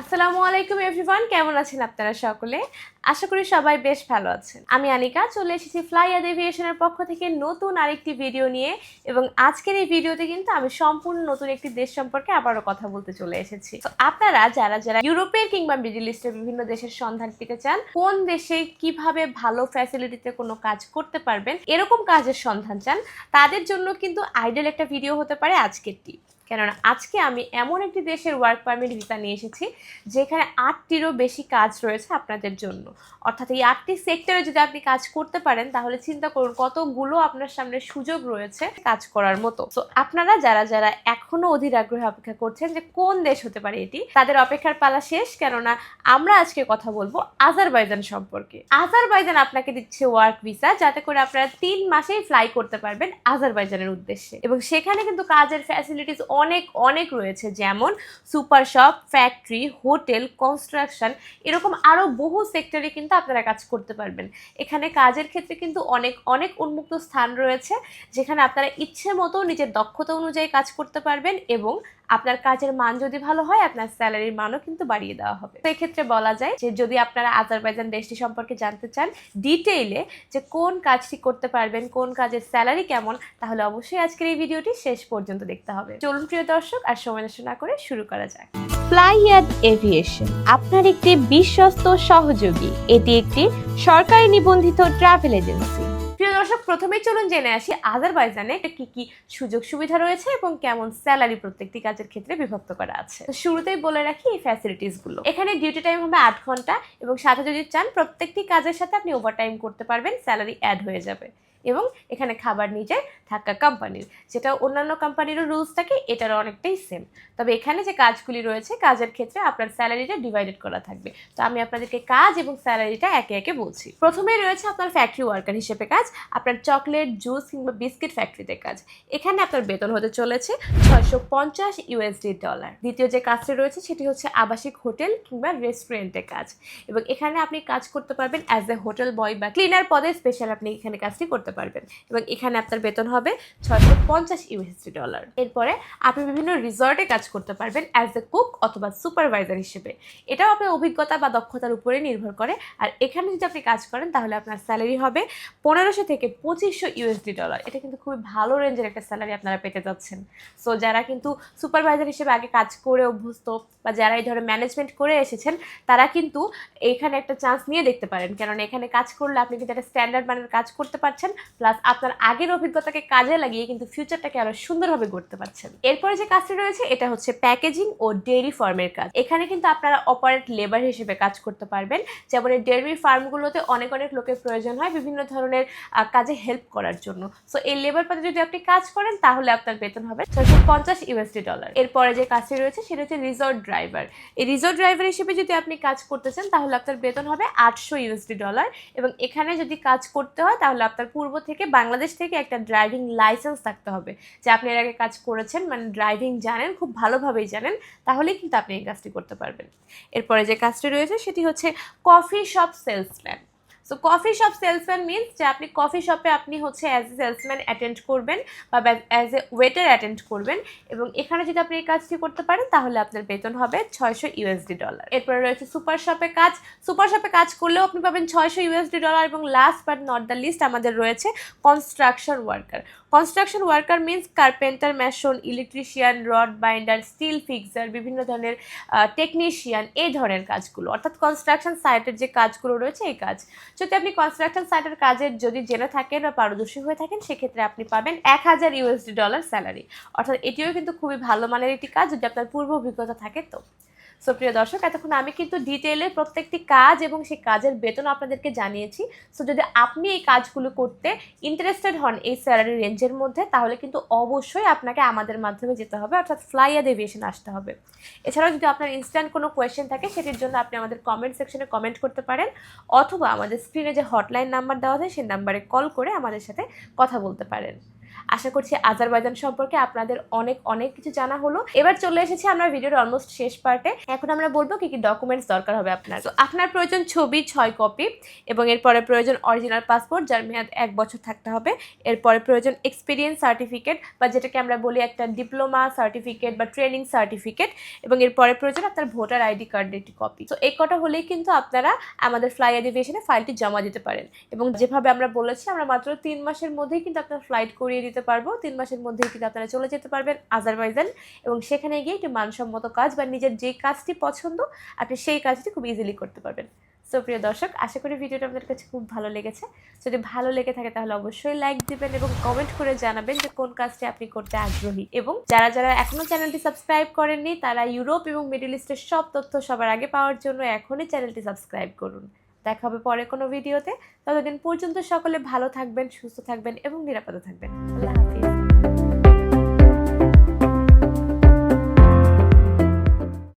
আসসালামু আলাইকুম এভরিওয়ান, কেমন আছেন আপনারা সকলে? আশা করি সবাই বেশ ভালো আছেন। আমি আনিকা, চলে এসেছি ফ্লাইয়াদ এভিয়েশনের পক্ষ থেকে নতুন আরেকটি ভিডিও নিয়ে এবং আজকের এই ভিডিওতে কিন্তু আমি সম্পূর্ণ নতুন একটি দেশ সম্পর্কে আবারও কথা বলতে চলে এসেছি। তো আপনারা যারা যারা ইউরোপের কিংবা মিডিল ইস্টের বিভিন্ন দেশের সন্ধান পেতে চান, কোন দেশে কীভাবে ভালো ফ্যাসিলিটিতে কোনো কাজ করতে পারবেন, এরকম কাজের সন্ধান চান, তাদের জন্য কিন্তু আইডল একটা ভিডিও হতে পারে আজকেরটি। কেননা আজকে আমি এমন একটি দেশের ওয়ার্ক পারমিট ভিসা নিয়ে এসেছি, যেখানে আটটিরও বেশি কাজ রয়েছে আপনাদের জন্য। অর্থাৎ এই আটটি সেক্টরে যদি আপনি কাজ করতে পারেন, তাহলে চিন্তা করুন কতগুলো আপনার সামনে সুযোগ রয়েছে কাজ করার মতো। তো আপনারা যারা যারা এখনও অধীর আগ্রহে অপেক্ষা করছেন যে কোন দেশ হতে পারে এটি, তাদের অপেক্ষার পালা শেষ, কেননা আমরা আজকে কথা বলব আজারবাইজান সম্পর্কে। আজারবাইজান আপনাকে দিচ্ছে ওয়ার্ক ভিসা যাতে করে আপনারা তিন মাসেই ফ্লাই করতে পারবেন আজারবাইজানের উদ্দেশ্যে। এবং সেখানে কিন্তু কাজের ফ্যাসিলিটিস অনেক অনেক রয়েছে। যেমন super shop, factory, hotel, construction, এরকম আরও বহু সেক্টরে কিন্তু আপনারা কাজ করতে পারবেন। এখানে কাজের ক্ষেত্রে কিন্তু অনেক অনেক উন্মুক্ত স্থান রয়েছে, যেখানে আপনারা ইচ্ছে মতো নিজের দক্ষতা অনুযায়ী কাজ করতে পারবেন এবং আপনার কাজের মান যদি ভালো হয়, আপনার স্যালারির মানও কিন্তু বাড়িয়ে দেওয়া হবে। তো এক্ষেত্রে বলা যায় যে, যদি আপনারা আজারবাইজান দেশটি সম্পর্কে জানতে চান ডিটেইলে যে কোন কাজটি করতে পারবেন, কোন কাজের স্যালারি কেমন, তাহলে অবশ্যই আজকের এই ভিডিওটি শেষ পর্যন্ত দেখতে হবে। চলুন, প্রিয় দর্শক, আর সময় না করে শুরু করা যাক। ফ্লাইয়াদ এভিয়েশন আপনার একটি বিশ্বস্ত সহযোগী। এটি একটি সরকারি নিবন্ধিত ট্রাভেল এজেন্সি প্রিয় দর্শক, প্রথমেই চলুন জেনে আসি আজারবাইজানে কি কি সুযোগ সুবিধা রয়েছে এবং কেমন স্যালারি প্রত্যেকটি কাজের ক্ষেত্রে বিভক্ত করা আছে। শুরুতেই বলে রাখি এই ফ্যাসিলিটিসগুলো এখানে ডিউটি টাইম হবে আট ঘণ্টা এবং সাথে যদি চান, প্রত্যেকটি কাজের সাথে আপনি ওভারটাইম করতে পারবেন স্যালারি অ্যাড হয়ে যাবে। এবং এখানে খাবার নিজে থাকা কোম্পানির যেটা অন্যান্য কোম্পানিরও রুলস থাকে, এটারও অনেকটাই সেম তবে এখানে যে কাজগুলি রয়েছে, কাজের ক্ষেত্রে আপনার স্যালারিটা ডিভাইডেড করা থাকবে। তো আমি আপনাদেরকে কাজ এবং স্যালারিটা একে একে বলছি। প্রথমেই রয়েছে আপনার ফ্যাক্টরি ওয়ার্কার হিসেবে কাজ, আপনার চকলেট জুস কিংবা বিস্কিট ফ্যাক্টরিতে কাজ। এখানে আপনার বেতন হতে চলেছে ছয়শো পঞ্চাশ ইউএসডি ডলার দ্বিতীয় যে কাজটি রয়েছে, সেটি হচ্ছে আবাসিক হোটেল কিংবা রেস্টুরেন্টে কাজ। এবং এখানে আপনি কাজ করতে পারবেন অ্যাজ এ হোটেল বয় বা ক্লিনার পদে স্পেশাল আপনি এখানে কাজটি করতে পারবেন। এবং এখানে আপনার বেতন হবে ছয়শো পঞ্চাশ ইউএসডি ডলার। এরপরে আপনি বিভিন্ন রিসর্টে কাজ করতে পারবেন অ্যাজ এ কুক অথবা সুপারভাইজার হিসেবে। এটাও আপনার অভিজ্ঞতা বা দক্ষতার উপরে নির্ভর করে। আর এখানে যদি আপনি কাজ করেন, তাহলে আপনার স্যালারি হবে পনেরোশো থেকে পঁচিশশো ইউএসডি ডলার। এটা কিন্তু খুবই ভালো রেঞ্জের একটা স্যালারি আপনারা পেতে যাচ্ছেন। সো যারা কিন্তু সুপারভাইজার হিসেবে আগে কাজ করে অভ্যস্ত বা যারা এই ধরনের ম্যানেজমেন্ট করে এসেছেন, তারা কিন্তু এখানে একটা চান্স নিয়ে দেখতে পারেন। কেননা এখানে কাজ করলে আপনি কিন্তু একটা স্ট্যান্ডার্ড মানের কাজ করতে পারছেন। প্লাস আপনার আগের অভিজ্ঞতাকে কাজে লাগিয়ে কিন্তু ফিউচারটাকে আরও সুন্দরভাবে গড়তে পারছেন। এরপরে যে কাজটি রয়েছে, এটা হচ্ছে প্যাকেজিং ও ডেয়ারি ফার্মের কাজ। এখানে কিন্তু আপনারা অপারেট লেবার হিসেবে কাজ করতে পারবেন। যেমন এই ডেয়ারি ফার্মগুলোতে অনেক অনেক লোকের প্রয়োজন হয় বিভিন্ন ধরনের কাজে হেল্প করার জন্য। সো এই লেবার পদে যদি আপনি কাজ করেন, তাহলে আপনার বেতন হবে ছশো পঞ্চাশ ইউএসডি ডলার এরপরে যে কাজটি রয়েছে, সেটা হচ্ছে রিসর্ট ড্রাইভার এই রিসর্ট ড্রাইভার হিসেবে যদি আপনি কাজ করতে চান, তাহলে আপনার বেতন হবে আটশো ইউএসডি ডলার এবং এখানে যদি কাজ করতে হয়, তাহলে আপনার পূর্ব থেকে বাংলাদেশ থেকে একটা ড্রাইভিং লাইসেন্স থাকতে হবে। যে আপনি এর আগে কাজ করেছেন মানে ড্রাইভিং জানেন, খুব ভালোভাবেই জানেন, তাহলেই কিন্তু আপনি এই কাজটি করতে পারবেন। এরপরে যে কাজটি রয়েছে, সেটি হচ্ছে coffee shop salesman so coffee shop salesman means যে আপনি কফি শপে আপনি হচ্ছে অ্যাজ এ সেলসম্যান অ্যাটেন্ড করবেন বা অ্যাজ এ ওয়েটার অ্যাটেন্ড করবেন এবং এখানে যদি আপনি এই কাজটি করতে পারেন, তাহলে আপনার বেতন হবে ছয়শো ইউএসডি ডলার এরপরে রয়েছে সুপার শপে কাজ। সুপার শপে কাজ করলেও আপনি পাবেন ছয়শো ইউএসডি ডলার এবং last but not the least আমাদের রয়েছে construction worker construction worker means carpenter mason electrician rod binder steel fixer বিভিন্ন ধরনের টেকনিশিয়ান এই ধরনের কাজগুলো। অর্থাৎ কনস্ট্রাকশন সাইটের যে কাজগুলো রয়েছে, এই কাজ। যদি আপনি কনস্ট্রাকশন সাইটের কাজের যদি জেনে থাকেন বা পারদর্শী হয়ে থাকেন, সেক্ষেত্রে আপনি পাবেন এক হাজার ইউএসডি ডলার স্যালারি অর্থাৎ এটিও কিন্তু খুবই ভালো মানের একটি কাজ, যদি আপনার পূর্ব অভিজ্ঞতা থাকে তো। সো প্রিয় দর্শক, এতক্ষণ আমি কিন্তু ডিটেলে প্রত্যেকটি কাজ এবং সেই কাজের বেতন আপনাদেরকে জানিয়েছি। সো যদি আপনি এই কাজগুলো করতে ইন্টারেস্টেড হন এই স্যালারি রেঞ্জের মধ্যে, তাহলে কিন্তু অবশ্যই আপনাকে আমাদের মাধ্যমে যেতে হবে, অর্থাৎ ফ্লাইয়াদ এভিয়েশন আসতে হবে। এছাড়াও যদি আপনার ইনস্ট্যান্ট কোনো কোয়েশ্চেন থাকে, সেটির জন্য আপনি আমাদের কমেন্ট সেকশনে কমেন্ট করতে পারেন, অথবা আমাদের স্ক্রিনে যে হটলাইন নাম্বার দেওয়া আছে, সেই নাম্বারে কল করে আমাদের সাথে কথা বলতে পারেন। আশা করছি আজারবাইজান সম্পর্কে আপনাদের অনেক অনেক কিছু জানা হলো। এবার চলে এসেছি আমরা ভিডিওর অলমোস্ট শেষ পার্টে এখন আমরা বলব কি কি ডকুমেন্টস দরকার হবে আপনার। তো আপনার প্রয়োজন ছবি, ছয় কপি এবং এরপরে প্রয়োজন অরিজিনাল পাসপোর্ট যার মেয়াদ এক বছর থাকতে হবে। এরপরে প্রয়োজন এক্সপিরিয়েন্স সার্টিফিকেট বা যেটাকে আমরা বলি একটা ডিপ্লোমা সার্টিফিকেট বা ট্রেনিং সার্টিফিকেট এবং এরপরে প্রয়োজন আপনার ভোটার আইডি কার্ডের একটি কপি তো এই কটা হলেই কিন্তু আপনারা আমাদের ফ্লাই এডিভিয়েশনে ফাইলটি জমা দিতে পারেন। এবং যেভাবে আমরা বলেছি, আমরা মাত্র তিন মাসের মধ্যেই কিন্তু আপনার ফ্লাইট করিয়ে দিতে পারব। তিন মাসের মধ্যেই কিন্তু আপনারা চলে যেতে পারবেন আজারবাইজান এবং সেখানে গিয়ে একটি মানসম্মত কাজ বা নিজের যে কাজটি পছন্দ, আপনি সেই কাজটি খুব ইজিলি করতে পারবেন। সো প্রিয় দর্শক, আশা করি ভিডিওটা আপনাদের কাছে খুব ভালো লেগেছে। যদি ভালো লেগে থাকে তাহলে অবশ্যই লাইক দিবেন এবং কমেন্ট করে জানাবেন যে কোন কাজটি আপনি করতে আগ্রহী। এবং যারা যারা এখনও চ্যানেলটি সাবস্ক্রাইব করেননি, তারা ইউরোপ এবং মিডল ইস্টের সব তথ্য সবার আগে পাওয়ার জন্য এখনই চ্যানেলটি সাবস্ক্রাইব করুন। দেখা হবে পরে কোনো ভিডিওতে। ততদিন পর্যন্ত সকলে ভালো থাকবেন, সুস্থ থাকবেন এবং নিরাপদে থাকবেন। আল্লাহ